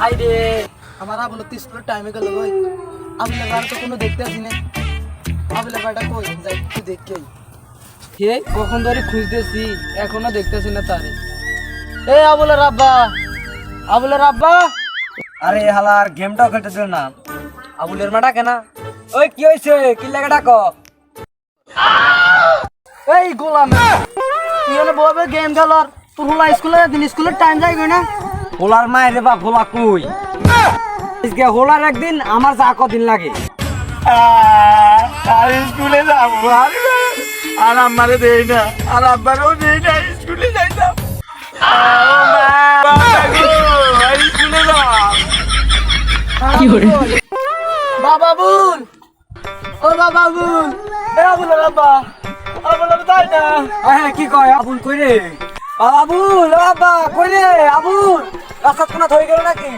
High রে। আমার আবুল তো স্কুলের টাইমে গেল ভাই আবুলের বার তো কোনো দেখতে আসি না আবুলের বারটা কই? যাই একটু দেখে। কে কখন ধরে খুঁজতেছি? এখনও দেখতেছি না তারে। এ আবুলের আব্বা আবুলের আব্বা আরে হালার গেমটাও খেলতে দিল না। আবুলের মাটা কেনা ওই, কি হয়েছে কি লাগে ডাকো? এই গোলাম। তুই বলবে গেম খেলার। তোর হলা স্কুলে দিন স্কুলের টাইম যাইবে না? হোলার মায়ের রে বা হোলা কই? আজকে হোলার একদিন আমার যা কদিন লাগে। আর স্কুলে যাব আর আর আমারে দেই না আর আব্বারও দেই না স্কুলে যাইতাম বাবা ও বাবা বুল। এ আবুলের আব্বা আবুলের তাই না? হ্যাঁ কি কয়? আবুল কই রে? আবুল ও আব্বা কই রে? আবুল। রাস্তা কোনা ধরে গেল নাকি?